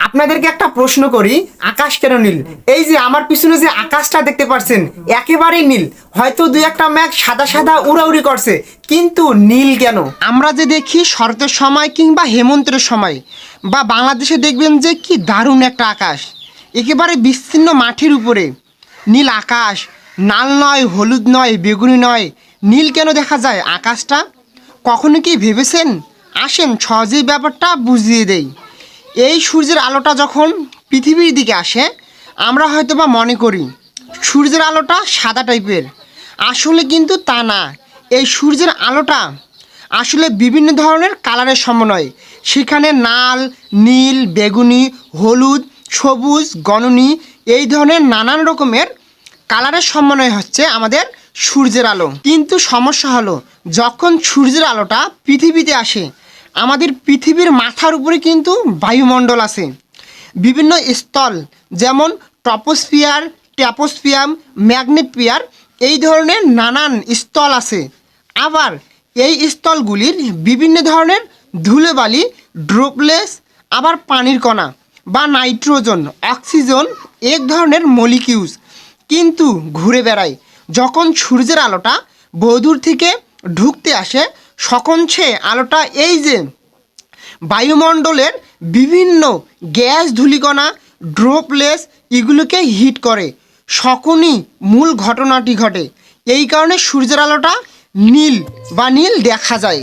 আপনাদেরকে একটা প্রশ্ন করি, আকাশ কেন নীল? এই যে আমার পিছনে যে আকাশটা দেখতে পাচ্ছেন, একেবারেই নীল। হয়তো দুই একটা ম্যাঘ সাদা সাদা উড়াউড়ি করছে, কিন্তু নীল কেন? আমরা যে দেখি শরতের সময় কিংবা হেমন্তের সময়, বা বাংলাদেশে দেখবেন যে কি দারুণ একটা আকাশ। একেবারে বিস্তীর্ণ মাঠের উপরে। নীল আকাশ নাল নয়, হলুদ নয়, বেগুনি নয়। নীল কেন দেখা যায় আকাশটা? কখনো কি ভেবেছেন? আসেন সহজেই ব্যাপারটা বুঝিয়ে দেই। এই সূর্যের আলোটা যখন পৃথিবীর দিকে আসে, আমরা হয়তো বা মনে করি সূর্যের আলোটা সাদা টাইপের। আসলে কিন্তু তা না। এই সূর্যের আলোটা আসলে বিভিন্ন ধরনের কালারের সমন্বয়। সেখানে নাল, নীল, বেগুনি, হলুদ, সবুজ, গণনী, এই ধরনের নানান রকমের কালারের সমন্বয় হচ্ছে আমাদের সূর্যের আলো। কিন্তু সমস্যা হলো, যখন সূর্যের আলোটা পৃথিবীতে আসে আমাদের পৃথিবীর মাথার উপরে কিন্তু বায়ুমণ্ডল আছে। বিভিন্ন স্থল, যেমন টপোস্ফিয়ার ট্যাপোস্ফিয়াম ম্যাগনেটপিয়ার এই ধরনের নানান স্থল আছে। আবার এই স্থলগুলির বিভিন্ন ধরনের ধুলেবালি, ড্রোপলেস, আবার পানির কণা বা নাইট্রোজেন, অক্সিজেন, এক ধরনের মলিকিউস কিন্তু ঘুরে বেড়ায়। যখন সূর্যের আলোটা বহুদূর থেকে ঢুকতে আসে তখন সে আলোটা এই যে বায়ুমণ্ডলের বিভিন্ন গ্যাস ধূলিকণা, ড্রোপলেস এগুলোকে হিট করে। সকনই মূল ঘটনাটি ঘটে। এই কারণে সূর্যের আলোটা নীল বা নীল দেখা যায়।